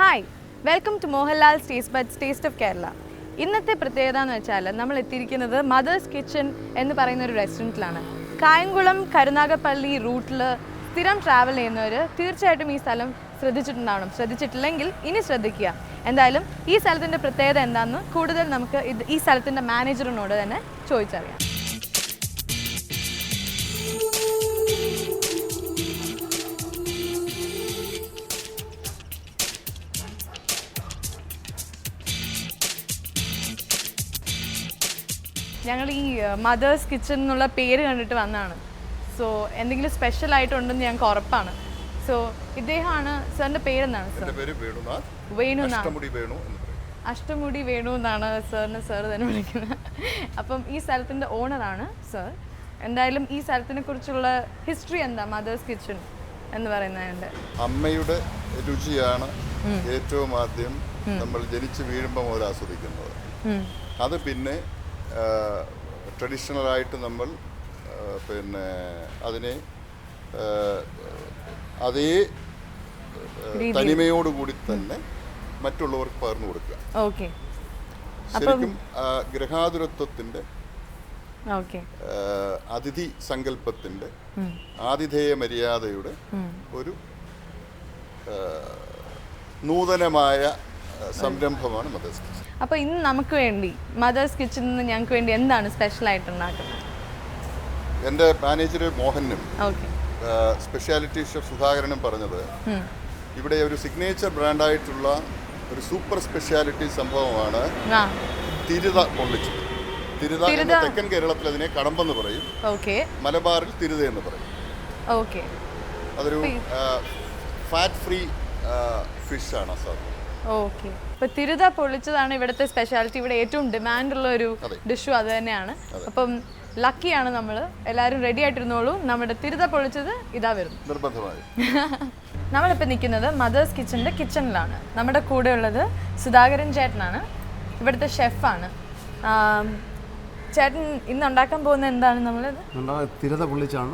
Hi welcome to Mohanlal taste but taste of Kerala ഇന്നത്തെ പ്രത്യേകത എന്ന് വെച്ചാൽ നമ്മൾ എത്തിയിരിക്കുന്നത് മദേഴ്സ് കിച്ചൺ എന്ന് പറയുന്ന ഒരു റെസ്റ്റോറന്റിലാണ് കായംകുളം കരുനാഗപ്പള്ളി റൂട്ടിൽ സ്ഥിരം ട്രാവൽ ചെയ്യുന്നവർ തീർച്ചയായിട്ടും ഈ സ്ഥലം ശ്രദ്ധിച്ചിട്ടുണ്ടാവണം. ശ്രദ്ധിച്ചിട്ടില്ലെങ്കിൽ ഇനി ശ്രദ്ധിക്കുക. എന്തായാലും ഈ സ്ഥലത്തിന്റെ പ്രത്യേകത എന്താണെന്ന് കൂടുതൽ നമുക്ക് ഇത് ഈ സ്ഥലത്തിന്റെ മാനേജറിനോട് തന്നെ ചോദിച്ചറിയാം. ഞങ്ങൾ ഈ മദേഴ്സ് കിച്ചൺ എന്നുള്ള പേര് കണ്ടിട്ട് വന്നതാണ് സോ എന്തെങ്കിലും സ്പെഷ്യൽ ആയിട്ടുണ്ടെന്ന് ഞങ്ങൾക്ക് ഉറപ്പാണ്. സോ ഇദ്ദേഹമാണ് സാറിന്റെ പേരെന്താണ് സർ പേര് വേണുനാഥ്. വേണു അഷ്ടമുടി വേണു അഷ്ടമുടി വേണു എന്നാണ് സാറിന് സാർ തന്നെ വിളിക്കുന്നത്. അപ്പം ഈ സ്ഥലത്തിന്റെ ഓണറാണ് സാർ എന്തായാലും ഈ സ്ഥലത്തിനെ കുറിച്ചുള്ള ഹിസ്റ്ററി എന്താ മദേഴ്സ് കിച്ചൺ എന്ന് പറയുന്നതിന്റെ അമ്മയുടെ രുചിയാണ് ഏറ്റവും ആദ്യം നമ്മൾ ജനിച്ച് വീഴുമ്പോൾ മുതൽ ആസ്വദിക്കുന്നത്. അത് പിന്നെ ട്രഡീഷണൽ ആയിട്ട് നമ്മൾ പിന്നെ അതിനെ അതേ തനിമയോടുകൂടി തന്നെ മറ്റുള്ളവർക്ക് പകർന്നു കൊടുക്കുക. ഓക്കെ. ശരിക്കും ഗ്രഹാതുരത്വത്തിന്റെ അതിഥി സങ്കല്പത്തിന്റെ ആതിഥേയ മര്യാദയുടെ ഒരു നൂതനമായ സംരംഭമാണ് കിച്ചൺ അപ്പോൾ ഇന്ന് നമുക്ക് വേണ്ടി മദേഴ്സ് കിച്ചണിൽ നിന്ന് ഞങ്ങൾക്ക് വേണ്ടി എന്താണ് സ്പെഷ്യൽ ആയിട്ട് ഉണ്ടാക്കുന്നത്? എന്റെ മാനേജർ മോഹനും സ്പെഷ്യാലിറ്റി ഷെഫ് സുധാകരനും പറഞ്ഞത് ഇവിടെ ഒരു സിഗ്നേച്ചർ ബ്രാൻഡായിട്ടുള്ള ഒരു സൂപ്പർ സ്പെഷ്യാലിറ്റി സംഭവമാണ് തിരുത പൊള്ളിച്ചത്. തിരുത തെക്കൻ കേരളത്തിൽ അതിനെ കടമ്പെന്ന് പറയും. മലബാറിൽ തിരുത എന്ന് പറയും. അതൊരു ഫാറ്റ് ഫ്രീ ഫിഷ് ആണ് സാധനം ഓക്കെ. ഇപ്പൊ തിരുത പൊളിച്ചതാണ് ഇവിടുത്തെ സ്പെഷ്യാലിറ്റി ഇവിടെ ഏറ്റവും ഡിമാൻഡ് ഉള്ള ഒരു ഡിഷു അത് തന്നെയാണ്. അപ്പം ലക്കിയാണ് നമ്മൾ എല്ലാവരും റെഡി ആയിട്ടിരുന്നോളൂ. നമ്മുടെ തിരുത പൊളിച്ചത് ഇതാ വരുന്നു. നിർബന്ധമായും. നമ്മളിപ്പോൾ നിൽക്കുന്നത് മദേഴ്സ് കിച്ചണിന്റെ കിച്ചണിലാണ് നമ്മുടെ കൂടെ ഉള്ളത് സുധാകരൻ ചേട്ടനാണ്. ഇവിടുത്തെ ഷെഫാണ് ചേട്ടൻ ഇന്ന് ഉണ്ടാക്കാൻ പോകുന്ന എന്താണ് നമ്മൾ തിരുത പൊള്ളിച്ചാണ്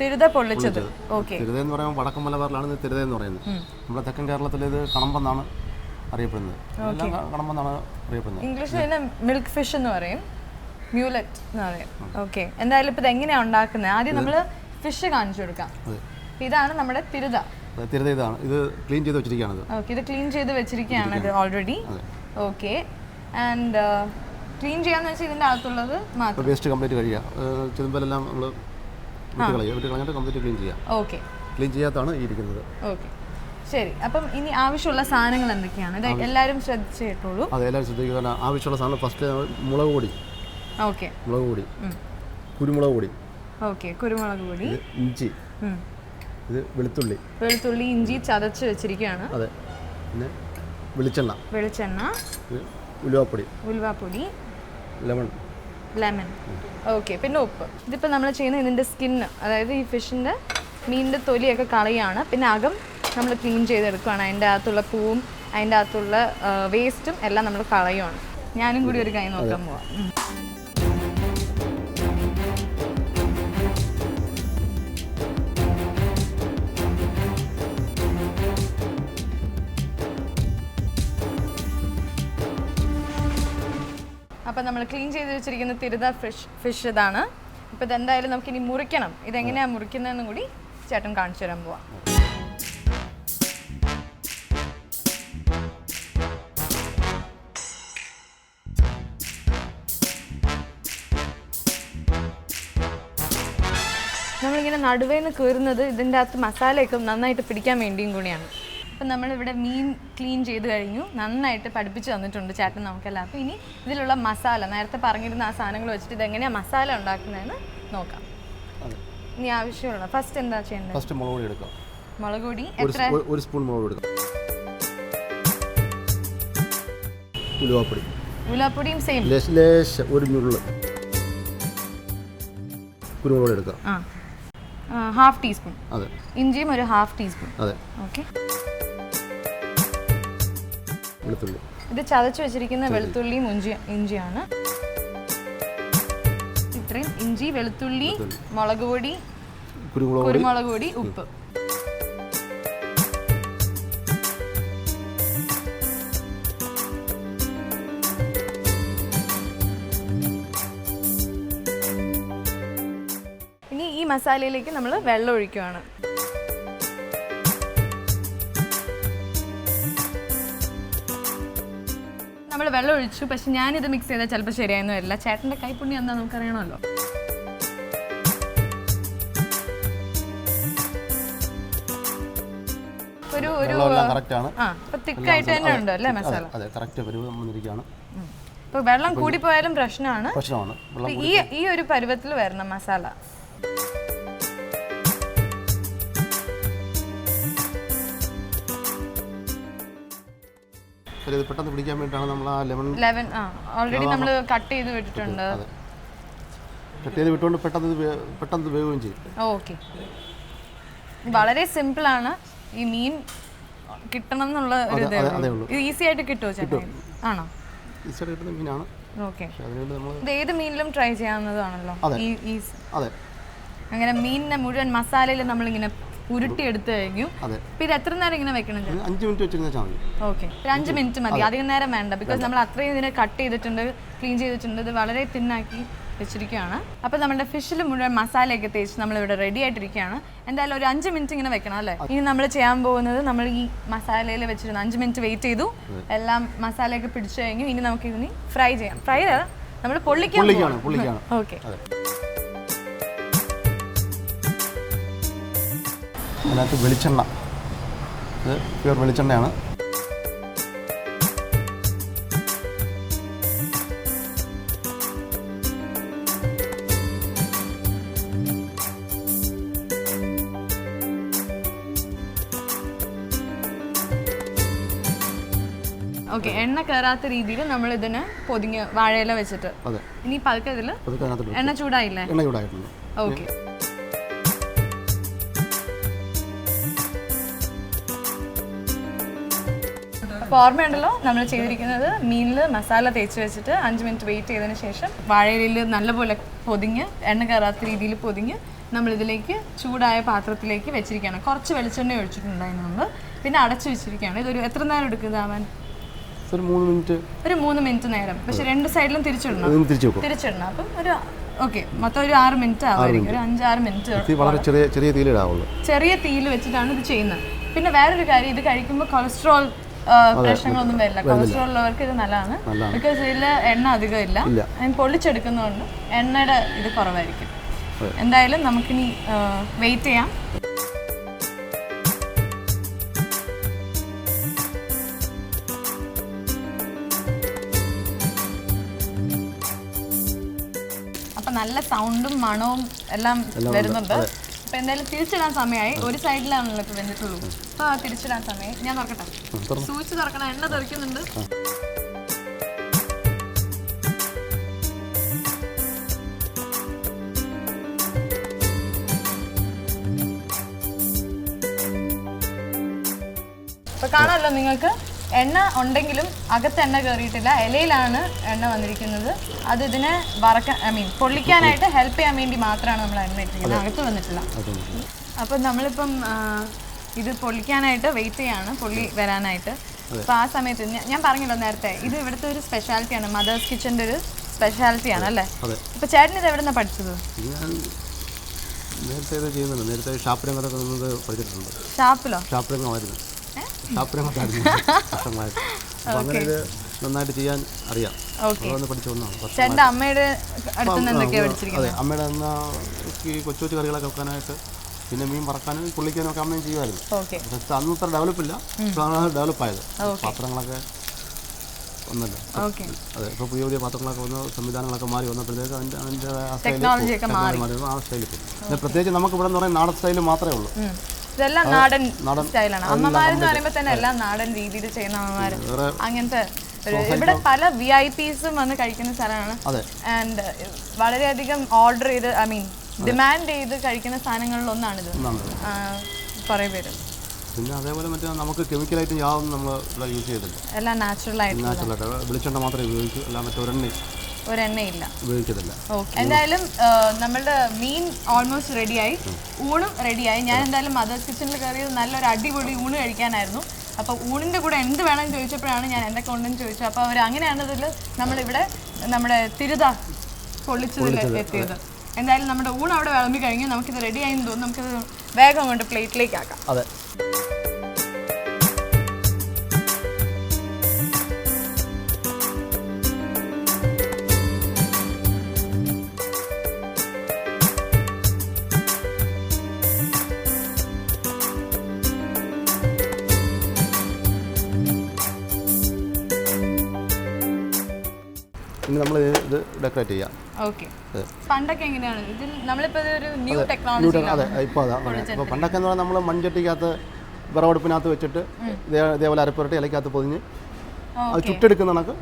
തിരുത പൊള്ളിച്ചത്. ഓക്കെ. തിരുത എന്ന് പറയുമ്പോൾ വടക്കൻ മലബാറിലാണ് തിരുത എന്ന് പറയുന്നത്. നമ്മുടെ തെക്കൻ കേരളത്തിൽ ഇത് കണമ്പെന്നാണ് അറിയപ്പെടുന്നത്. എല്ലാം ക- കണമ്പെന്നാണ് അറിയപ്പെടുന്നത്. ഇംഗ്ലീഷിൽ ഇതിനെ മിൽക്ക് ഫിഷ് എന്ന് പറയും. മ്യൂലറ്റ് എന്ന് പറയും. ഓക്കെ എന്തായാലും ഇപ്പൊ ഇത് എങ്ങനെയാണ് ഉണ്ടാക്കുന്നത്? ആദ്യം നമ്മൾ ഫിഷ് കാണിച്ചു കൊടുക്കാം. ഇതാണ് നമ്മുടെ തിരുത. തിരുത ഇതാണ്. ഇത് ക്ലീൻ ചെയ്ത് വെച്ചിരിക്കുകയാണ് ഓക്കെ ഇത് ക്ലീൻ ചെയ്ത് വെച്ചിരിക്കുകയാണ് ഇത് ഓൾറെഡി. ഓക്കെ ആൻഡ് ക്ലീൻ ചെയ്യാന്ന് വെച്ചാൽ ഇതിന്റെ അകത്തുള്ളത് മാത്രം. വേസ്റ്റ് കംപ്ലീറ്റ് കഴിയുക. ചെതുമ്പലെല്ലാം നമ്മൾ വിട്ട് കളയുക. വിട്ട് കളഞ്ഞിട്ട് കംപ്ലീറ്റ് ക്ലീൻ ചെയ്യുക ഓക്കെ ക്ലീൻ ചെയ്യാത്താണ് ഈ ഇരിക്കുന്നത്. ഓക്കെ ശരി അപ്പം ഇനി ആവശ്യമുള്ള സാധനങ്ങൾ എന്തൊക്കെയാണ്? ഇത് എല്ലാവരും ശ്രദ്ധിച്ച് കേട്ടോളൂ. അത് എല്ലാവരും ശ്രദ്ധിക്കുക. ആവശ്യമുള്ള സാധനം ഫസ്റ്റ് മുളക് പൊടി. ഓക്കെ. മുളക് പൊടി. കുരുമുളക് പൊടി. ഓക്കെ കുരുമുളക് പൊടി. ഇഞ്ചി. ഇത് വെളുത്തുള്ളി. വെളുത്തുള്ളി ഇഞ്ചി ചതച്ച് വെച്ചിരിക്കുകയാണ്. അതെ. പിന്നെ വെളിച്ചെണ്ണ. വെളിച്ചെണ്ണ. ഉലുവാപ്പൊടി. ഉലുവാപ്പൊടി. ലെമൺ. ലെമൺ. ഓക്കെ പിന്നെ ഉപ്പ്. ഇതിപ്പോൾ നമ്മൾ ചെയ്യുന്ന ഇതിന്റെ സ്കിന്ന് അതായത് ഈ ഫിഷിന്റെ മീനിന്റെ തൊലിയൊക്കെ കളയാണ്. പിന്നെ അകം നമ്മൾ ക്ലീൻ ചെയ്തെടുക്കുകയാണ് അതിന്റെ അകത്തുള്ള പൂവും അതിന്റെ അകത്തുള്ള വേസ്റ്റും എല്ലാം നമ്മൾ കളയുവാണ്. ഞാനും കൂടി ഒരു കൈ നോക്കാൻ പോവാം. അപ്പം നമ്മൾ ക്ലീൻ ചെയ്ത് വെച്ചിരിക്കുന്ന തിരുത ഫിഷ് ഫിഷ് ഇതാണ്. ഇപ്പം ഇതെന്തായാലും നമുക്കിനി മുറിക്കണം. ഇതെങ്ങനെയാണ് മുറിക്കുന്നതെന്നും കൂടി ചേട്ടൻ കാണിച്ചു തരാൻ പോവാം. നമ്മളിങ്ങനെ നടുവേന്ന് കീറുന്നത് ഇതിന്റെ അകത്ത് മസാലയൊക്കെ നന്നായിട്ട് പിടിക്കാൻ വേണ്ടിയും കൂടിയാണ്. അപ്പം നമ്മളിവിടെ മീൻ ക്ലീൻ ചെയ്ത് കഴിഞ്ഞു. നന്നായിട്ട് പഠിപ്പിച്ച് തന്നിട്ടുണ്ട് ചേട്ടൻ നമുക്കെല്ലാം അപ്പോൾ ഇനി ഇതിലുള്ള മസാല നേരത്തെ പറഞ്ഞിരുന്ന ആ സാധനങ്ങൾ വെച്ചിട്ട് ഇതെങ്ങനെയാണ് മസാല ഉണ്ടാക്കുന്നതെന്ന് നോക്കാം. ഇനി ആവശ്യമുള്ള ഫസ്റ്റ് എന്താ ചെയ്യേണ്ടത്? ഫസ്റ്റ് മുളക് പൊടി എടുക്കാം. മുളക് പൊടി എത്ര? ഒരു സ്പൂൺ മുളക് എടുക്കാം. ഉലുവാപ്പൊടി. ഉലുവാപ്പൊടിയും സെയിം ലേശ ഒരു കുരുമുളക് എടുക്കാം. ആ. ഹാഫ് ടീസ്പൂൺ അതെ. ഇഞ്ചിയും ഒരു ഹാഫ് ടീസ്പൂൺ അതെ. ഓക്കെ വെളുത്തുള്ളി. ഇത് ചതച്ച് വെച്ചിരിക്കുന്ന വെളുത്തുള്ളിയും ഇഞ്ചി ഇഞ്ചിയാണ്. ഇത്രയും ഇഞ്ചി വെളുത്തുള്ളി മുളക് പൊടി പൊടി. കുരുമുളക് പൊടി ഉപ്പ്. മസാലയിലേക്ക് നമ്മൾ വെള്ളം ഒഴിക്കുകയാണ് നമ്മൾ വെള്ളം ഒഴിച്ചു പക്ഷെ ഞാനിത് മിക്സ് ചെയ്താൽ ചിലപ്പോൾ ശരിയായെന്ന് വരില്ല. ചേട്ടന്റെ കൈപ്പുണ്യം എന്താ നമുക്കറിയണമല്ലോ. ഒരു ഒരു ആ തിക്കായിട്ട് തന്നെ ഉണ്ട് അല്ലേ മസാല? അതെ കറക്റ്റ് പരുവ് വന്നിരിക്കുകയാണ്. ഇപ്പൊ വെള്ളം കൂടിപ്പോയാലും പ്രശ്നമാണ്. പ്രശ്നമാണ്. ഈ ഈ ഒരു പരുവത്തിൽ വരണം മസാല. ഇത് പെട്ടെന്ന് പിടിക്കാൻ വേണ്ടിയിട്ടാണ് നമ്മൾ ആ ലെമൺ ലെമൺ ആ ഓൾറെഡി നമ്മൾ കട്ട് ചെയ്ത് വിട്ടിട്ടുണ്ട്. കട്ട് ചെയ്ത് വിട്ടുകൊണ്ട് പെട്ടെന്ന് ഇത് പെട്ടെന്ന് വേവുകയും ചെയ്യും. ഓക്കെ. വളരെ സിമ്പിൾ ആണ് ഈ മീൻ കിട്ടണം എന്നുള്ള ഒരു ഇതേ ഈസി ആയിട്ട് കിട്ടുമോ ചേട്ടാ? ആണോ? ഈസിയായിട്ട് കിട്ടുന്ന മീനാണ്. ഓക്കെ. ഇത് ഏത് മീനിലും ട്രൈ ചെയ്യാവുന്നതാണല്ലോ. അതെ. അങ്ങനെ മീനിനെ മുഴുവൻ മസാലയിൽ നമ്മളിങ്ങനെ ഉരുട്ടി എടുത്തു കഴിഞ്ഞു ഇത് എത്ര നേരം ഇങ്ങനെ വെക്കണം? അഞ്ചു മിനിറ്റ് വെച്ചാൽ മതി ഓക്കെ. ഒരു അഞ്ച് മിനിറ്റ് മതി. അധികം നേരം വേണ്ട. ബിക്കോസ് നമ്മൾ അത്രയും ഇതിനെ കട്ട് ചെയ്തിട്ടുണ്ട് ക്ലീൻ ചെയ്തിട്ടുണ്ട്. ഇത് വളരെ തിന്നാക്കി വെച്ചിരിക്കുകയാണ്. അപ്പോൾ നമ്മുടെ ഫിഷിൽ മുഴുവൻ മസാലയൊക്കെ തേച്ച് നമ്മളിവിടെ റെഡി ആയിട്ടിരിക്കുകയാണ്. എന്തായാലും ഒരു അഞ്ച് മിനിറ്റ് ഇങ്ങനെ വെക്കണം അല്ലേ? ഇനി നമ്മൾ ചെയ്യാൻ പോകുന്നത് നമ്മൾ ഈ മസാലയിൽ വെച്ചിരുന്നു അഞ്ച് മിനിറ്റ് വെയിറ്റ് ചെയ്തു. എല്ലാം മസാലയൊക്കെ പിടിച്ചു കഴിഞ്ഞു. ഇനി നമുക്ക് ഇനി ഫ്രൈ ചെയ്യാം. ഫ്രൈ നമ്മൾ പൊള്ളിക്കാൻ ഓക്കെ. അതിനകത്ത് വെളിച്ചെണ്ണ. ഇത് പ്യൂർ വെളിച്ചെണ്ണയാണ്. ഓക്കെ എണ്ണ കയറാത്ത രീതിയിൽ നമ്മൾ ഇതിന് പൊതിഞ്ഞ് വാഴയില വെച്ചിട്ട്. ഇനി പതുക്കെ ഇതിൽ എണ്ണ ചൂടായില്ലേ? എണ്ണ ചൂടായിട്ടുണ്ട്. ഓക്കെ അപ്പോൾ ഓർമ്മയുണ്ടല്ലോ നമ്മൾ ചെയ്തിരിക്കുന്നത്. മീനിൽ മസാല തേച്ച് വെച്ചിട്ട് അഞ്ച് മിനിറ്റ് വെയിറ്റ് ചെയ്തതിന് ശേഷം വാഴയിലയിൽ നല്ലപോലെ പൊതിഞ്ഞ് എണ്ണ കയറാത്ത രീതിയിൽ പൊതിഞ്ഞ് നമ്മൾ ഇതിലേക്ക് ചൂടായ പാത്രത്തിലേക്ക് വെച്ചിരിക്കുകയാണ്. കുറച്ച് വെളിച്ചെണ്ണ ഒഴിച്ചിട്ടുണ്ടായിരുന്നു നമ്മൾ. പിന്നെ അടച്ചു വെച്ചിരിക്കുകയാണ്. ഇതൊരു എത്ര നേരം എടുക്കുന്നതാവാൻ ഒരു മൂന്ന് മിനിറ്റ്. ഒരു മൂന്ന് മിനിറ്റ് നേരം. പക്ഷെ രണ്ട് സൈഡിലും തിരിച്ചിടണം. തിരിച്ചിടണം. അപ്പം ഒരു ഓക്കെ മൊത്തം ഒരു ആറ് മിനിറ്റ് ആവുമായിരിക്കും ഒരു അഞ്ചാറ് മിനിറ്റ് വളരെ ചെറിയ ചെറിയ തീയിലിടാവുള്ളൂ. ചെറിയ തീയിൽ വെച്ചിട്ടാണ് ഇത് ചെയ്യുന്നത്. പിന്നെ വേറൊരു കാര്യം ഇത് കഴിക്കുമ്പോൾ കൊളസ്ട്രോൾ പ്രശ്നങ്ങളൊന്നും വരില്ല. കൊളസ്ട്രോൾ ഉള്ളവർക്ക് ഇത് നല്ലതാണ്. ബിക്കോസ് ഇതിൽ എണ്ണ അധികം ഇല്ല. പൊള്ളിച്ചെടുക്കുന്നതുകൊണ്ട് എണ്ണയുടെ ഇത് കുറവായിരിക്കും. എന്തായാലും നമുക്കിനി വെയിറ്റ് ചെയ്യാം. അപ്പൊ നല്ല സൗണ്ടും മണവും എല്ലാം വരുന്നുണ്ട്. അപ്പൊ എന്തായാലും തിരിച്ചിടാൻ സമയമായി. ഒരു സൈഡിലാണല്ലോ ഇപ്പൊ വെന്നിട്ടുള്ളൂ അപ്പൊ തിരിച്ചിടാൻ സമയം ഞാൻ തുറക്കട്ടെ? സൂചിച്ച് തുറക്കണം. എണ്ണ തെറിക്കുന്നുണ്ട്. ഇപ്പൊ കാണാമല്ലോ നിങ്ങൾക്ക്. എണ്ണ ഉണ്ടെങ്കിലും അകത്ത് എണ്ണ കയറിയിട്ടില്ല ഇലയിലാണ് എണ്ണ വന്നിരിക്കുന്നത്. അത് ഇതിനെ വറക്കാൻ ഐ മീൻ പൊള്ളിക്കാനായിട്ട് ഹെൽപ്പ് ചെയ്യാൻ വേണ്ടി മാത്രമാണ് നമ്മൾ എണ്ണ ഇട്ടിരിക്കുന്നത്. അകത്ത് വന്നിട്ടില്ല. അപ്പം നമ്മളിപ്പം ഇത് പൊളിക്കാനായിട്ട് വെയിറ്റ് ചെയ്യാണ് പൊള്ളി വരാനായിട്ട്. അപ്പോൾ ആ സമയത്ത് ഞാൻ- പറഞ്ഞല്ലോ നേരത്തെ ഇത് ഇവിടുത്തെ ഒരു സ്പെഷ്യാലിറ്റിയാണ് മദേഴ്സ് കിച്ചന്റെ ഒരു സ്പെഷ്യാലിറ്റിയാണ് അല്ലേ? അപ്പൊ ഇപ്പോൾ ചേട്ടൻ ഇത് എവിടെ നിന്നാണ് പഠിച്ചത് നേരത്തെ ഇത് ചെയ്യുന്നുണ്ട്. നേരത്തെ ഷാപ്പ് രംഗത്തൊക്കെ നിന്നത് പഠിച്ചിട്ടുണ്ട്. ഷാപ്പിലോ? ഷാപ്പ് രംഗമായിരുന്നു ഷാപ്പ് രംഗത്തായിരുന്നു വർഷങ്ങളായിട്ട് അപ്പോൾ അങ്ങനെ ഇത് നന്നായിട്ട് ചെയ്യാൻ അറിയാം. പഠിച്ചു വന്നതാണ്. അമ്മയുടെ അമ്മയുടെ കൊച്ചു കൊച്ചു കറികളൊക്കെ വെക്കാനായിട്ട് പിന്നെ മീൻ വറക്കാനും പുള്ളിക്കാനും ഒക്കെ അമ്മയും ചെയ്യുമായിരുന്നു. പക്ഷെ അന്ന് അത്ര ഡെവലപ്പ് ഇല്ല. ഇപ്പോഴാണ് ഡെവലപ്പ് ആയത്. പാത്രങ്ങളൊക്കെ ഒന്നല്ലോ അതെ ഇപ്പോൾ പുതിയ പുതിയ പാത്രങ്ങളൊക്കെ വന്ന് സംവിധാനങ്ങളൊക്കെ മാറി വന്നപ്പോഴത്തേക്ക് അതിന്റെ അതിന്റെ ആ സ്റ്റൈൽ മാറി. ആ സ്റ്റൈലിൽ പിന്നെ പ്രത്യേകിച്ച് നമുക്ക് ഇവിടെ എന്ന് പറയുന്നത് നാടൻ സ്റ്റൈൽ മാത്രമേ ഉള്ളൂ. ഇതെല്ലാം നാടൻ സ്റ്റൈലാണ് അമ്മമാരെന്ന് പറയുമ്പോൾ തന്നെ എല്ലാം നാടൻ രീതിയിൽ ചെയ്യുന്ന അമ്മമാര്. അങ്ങനത്തെ ഇവിടെ പല വി ഐ പീസും വന്ന് കഴിക്കുന്ന സ്ഥലമാണ്. ആൻഡ് വളരെയധികം ഓർഡർ ചെയ്ത് ഐ മീൻ ഡിമാൻഡ് ചെയ്ത് കഴിക്കുന്ന സാധനങ്ങളിൽ ഒന്നാണിത്. കുറേ പേര്. പിന്നെ അതേപോലെ മറ്റേ നമുക്ക് കെമിക്കലായിട്ട് യാതൊന്നും നമ്മൾ ഇവിടെ യൂസ് ചെയ്തില്ല എല്ലാം നാച്ചുറൽ ആയിട്ട് നാച്ചുറൽ ആയിട്ട്. വെളിച്ചെണ്ണ മാത്രമേ ഉപയോഗിക്കൂ അല്ല മറ്റൊരെണ്ണ ഒരെണ്ണയില്ല ഉപയോഗിക്കത്തില്ല. ഓക്കെ എന്തായാലും നമ്മളുടെ മീൻ ഓൾമോസ്റ്റ് റെഡിയായി ഊണും റെഡിയായി ഞാൻ എന്തായാലും മദേഴ്സ് കിച്ചണിൽ കയറിയത് നല്ലൊരു അടിപൊളി ഊണ് കഴിക്കാനായിരുന്നു. അപ്പോൾ ഊണിന്റെ കൂടെ എന്ത് വേണമെന്ന് ചോദിച്ചപ്പോഴാണ് ഞാൻ എന്തൊക്കെ ഉണ്ടെന്ന് ചോദിച്ചത്. അപ്പോൾ അവർ അങ്ങനെയാണതിൽ നമ്മളിവിടെ നമ്മുടെ തിരുത പൊള്ളിച്ചതിൽ എത്തിയത്. എന്തായാലും നമ്മുടെ ഊണ് അവിടെ വിളമ്പി കഴിഞ്ഞ്. നമുക്കിത് റെഡി ആയെന്ന് തോന്നുന്നു. നമുക്കിത് വേഗം കൊണ്ട് പ്ലേറ്റിലേക്ക് ആക്കാം അതെ. ഇനി നമ്മൾ ഇത് ഡെക്കറേറ്റ് ചെയ്യാം. ഓക്കെ. പണ്ടൊക്കെ എങ്ങനെയാണ്? ഇതിൽ നമ്മളിപ്പോൾ ഇതൊരു ന്യൂ ടെക്നോളജി ടെക്- അതെ ഇപ്പോൾ അതാ ഇപ്പോൾ പണ്ടൊക്കെ എന്ന് പറഞ്ഞാൽ നമ്മൾ മൺചട്ടിക്കകത്ത് വിറവടുപ്പിനകത്ത് വെച്ചിട്ട് ഇതേ- ഇതേപോലെ അരപ്പുരട്ടി ഇലക്കകത്ത് പൊതിഞ്ഞ് അത് ചുട്ടെടുക്കുന്ന കണക്ക്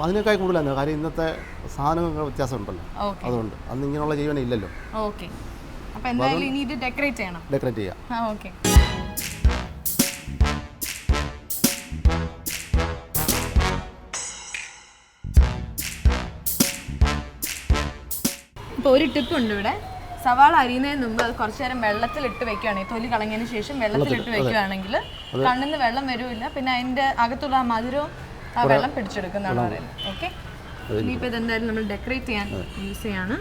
അതിനേക്കാൾ കൂടുതലാണ് കാര്യം ഇന്നത്തെ സാധനങ്ങൾക്ക് വ്യത്യാസം ഉണ്ടല്ലോ. അതുകൊണ്ട് അന്ന് ഇങ്ങനെയുള്ള ജീവനം ഇല്ലല്ലോ. ഡെക്കറേറ്റ് ചെയ്യാം. ഇപ്പോൾ ഒരു ടിപ്പ് ഉണ്ട് ഇവിടെ. സവാള അരിയുന്നതിന് മുമ്പ് അത് കുറച്ചു നേരം വെള്ളത്തിലിട്ട് വെക്കുകയാണെങ്കിൽ തൊലി കളഞ്ഞതിന് ശേഷം വെള്ളത്തിലിട്ട് വെക്കുകയാണെങ്കിൽ കണ്ണിന്ന് വെള്ളം വരില്ല പിന്നെ അതിന്റെ അകത്തുള്ള ആ മധുരവും ആ വെള്ളം പിടിച്ചെടുക്കുന്നതാണ് പറയുന്നത്. ഓക്കെ ഇനിയിപ്പോൾ ഇതെന്തായാലും നമ്മൾ ഡെക്കറേറ്റ് ചെയ്യാൻ യൂസ് ചെയ്യാണ്.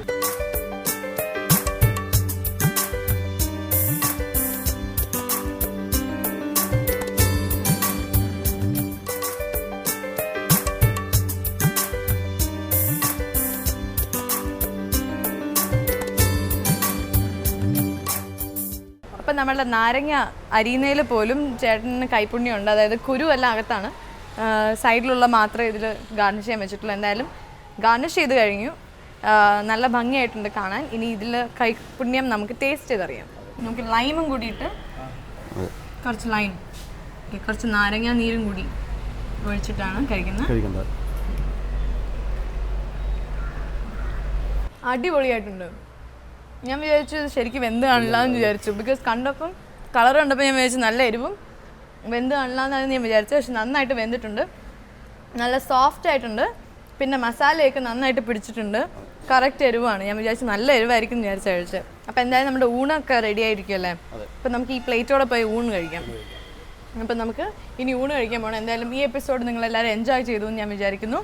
നമ്മളുടെ നാരങ്ങ അരിയുന്നതിൽ പോലും ചേട്ടന് കൈപ്പുണ്യം ഉണ്ട് അതായത് കുരു എല്ലാം അകത്താണ്. സൈഡിലുള്ള മാത്രം ഇതിൽ ഗാർണിഷ് ചെയ്യാൻ വെച്ചിട്ടുള്ളൂ എന്തായാലും ഗാർണിഷ് ചെയ്ത് കഴിഞ്ഞു. നല്ല ഭംഗിയായിട്ടുണ്ട് കാണാൻ. ഇനി ഇതിൽ കൈപ്പുണ്യം നമുക്ക് ടേസ്റ്റ് ചെയ്തറിയാം നമുക്ക് ലൈമും കൂടിയിട്ട് കുറച്ച് ലൈം കുറച്ച് നാരങ്ങ നീരും കൂടി ഒഴിച്ചിട്ടാണ് കഴിക്കുന്നത്. അടിപൊളിയായിട്ടുണ്ട്. ഞാൻ വിചാരിച്ചു ശരിക്കും വെന്ത് കാണില്ല എന്ന് വിചാരിച്ചു. ബിക്കോസ് കണ്ടപ്പം കളർ കണ്ടപ്പോൾ ഞാൻ വിചാരിച്ചു നല്ല എരിവും വെന്ത് കാണില്ല എന്നാണ് ഞാൻ വിചാരിച്ചത്. പക്ഷെ നന്നായിട്ട് വെന്തിട്ടുണ്ട്. നല്ല സോഫ്റ്റ് ആയിട്ടുണ്ട്. പിന്നെ മസാലയൊക്കെ നന്നായിട്ട് പിടിച്ചിട്ടുണ്ട്. കറക്റ്റ് എരിവാണ്. ഞാൻ വിചാരിച്ചു നല്ല എരിവായിരിക്കും എന്ന് വിചാരിച്ച കഴിച്ചത്. അപ്പോൾ എന്തായാലും നമ്മുടെ ഊണൊക്കെ റെഡി ആയിരിക്കുമല്ലേ അപ്പം നമുക്ക് ഈ പ്ലേറ്റോടെ പോയി ഊണ് കഴിക്കാം. അപ്പം നമുക്ക് ഇനി ഊണ് കഴിക്കാൻ പോകണം എന്തായാലും ഈ എപ്പിസോഡ് നിങ്ങൾ എല്ലാവരും എൻജോയ് ചെയ്തു എന്ന് ഞാൻ വിചാരിക്കുന്നു.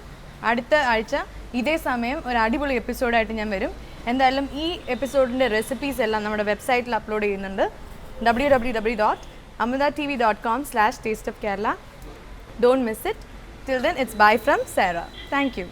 അടുത്ത ആഴ്ച ഇതേ സമയം ഒരു അടിപൊളി എപ്പിസോഡായിട്ട് ഞാൻ വരും. എന്തായാലും ഈ എപ്പിസോഡിന്റെ റെസിപ്പീസ് എല്ലാം നമ്മുടെ വെബ്സൈറ്റിൽ അപ്ലോഡ് ചെയ്യുന്നുണ്ട്. W W W dot Amrita T V dot com slash taste of Kerala don't miss it till then it's bye from Sara thank you